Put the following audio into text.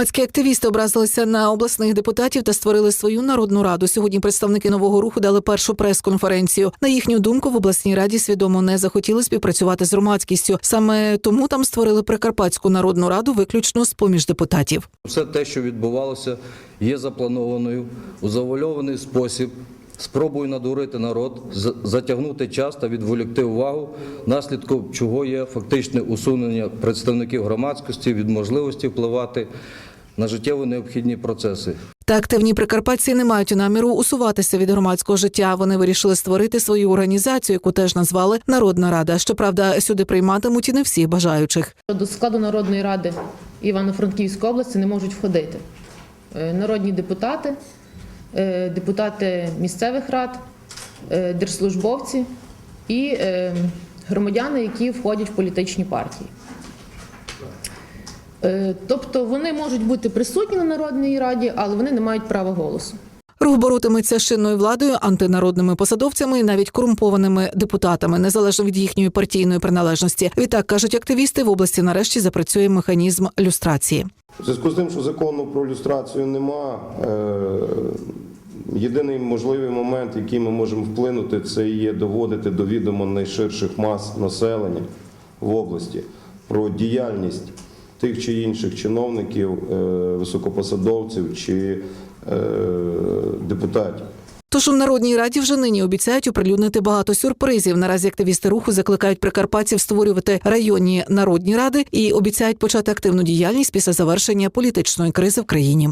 Громадські активісти образилися на обласних депутатів та створили свою народну раду. Сьогодні представники нового руху дали першу прес-конференцію. На їхню думку, в обласній раді свідомо не захотіли співпрацювати з громадськістю. Саме тому там створили Прикарпатську народну раду виключно з поміж депутатів. Все те, що відбувалося, є запланованою у завольований спосіб. Спробую надурити народ, з- затягнути час та відволікти увагу, наслідком чого є фактичне усунення представників громадськості від можливості впливати на життєво необхідні процеси. Та активні прикарпатці не мають наміру усуватися від громадського життя. Вони вирішили створити свою організацію, яку теж назвали Народна Рада. Щоправда, сюди прийматимуть і не всіх бажаючих. До складу Народної ради Івано-Франківської області не можуть входити е, народні депутати, депутати місцевих рад, е, держслужбовці і е, громадяни, які входять в політичні партії. Е, Тобто вони можуть бути присутні на Народній раді, але вони не мають права голосу. Рух боротиметься з чинною владою, антинародними посадовцями і навіть корумпованими депутатами, незалежно від їхньої партійної приналежності. Відтак кажуть активісти, в області нарешті запрацює механізм люстрації. У зв'язку з тим, що закону про люстрацію нема, е, єдиний можливий момент, який ми можемо вплинути, це є доводити до відома найширших мас населення в області про діяльність тих чи інших чиновників, е, високопосадовців чи е, депутатів. Тож у народній раді вже нині обіцяють оприлюднити багато сюрпризів. Наразі активісти руху закликають прикарпатців створювати районні народні ради і обіцяють почати активну діяльність після завершення політичної кризи в країні.